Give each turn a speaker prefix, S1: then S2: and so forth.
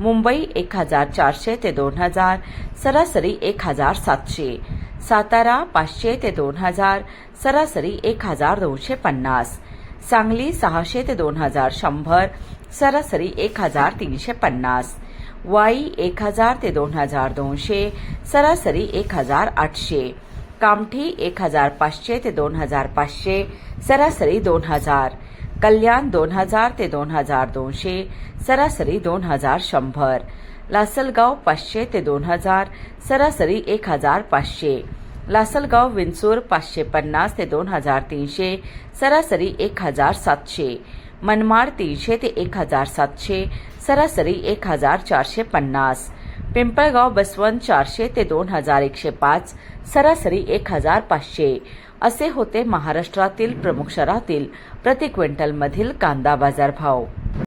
S1: मुंबई एक हजार चारशे ते दोन हजार सरासरी एक हजार सातशे. सातारा पाचशे ते दोन हजार सरासरी एक हजार दोनशे पन्नास. सांगली सहाशे ते दोन हजार शंभर सरासरी एक हजार तीनशे पन्नास. वाई एक हजार ते दोन हजार दोनशे सरासरी एक हजार आठशे. कामठी एक हजार पाचशे ते दोन हजार पाचशे सरासरी दोन हजार. कल्याण दोन हजार ते दोन हजार दोनशे सरासरी दोन हजार शंभर लासलगाव पाचशे ते दोन हजार सरासरी एक हजार पाचशे लासलगाव विंचूर पाचशे पन्नास ते दोन हजार तीनशे सरासरी एक हजार सातशे मनमाड तीनशे ते एक हजार सातशे सरासरी एक हजार चारशे पन्नास पिंपळगाव बसवंत चारशे ते दोन हजार एकशे पाच सरासरी एक हजार पाचशे. असे होते महाराष्ट्रातील प्रमुख शहरातील प्रति क्विंटलमधील कांदा बाजार भाव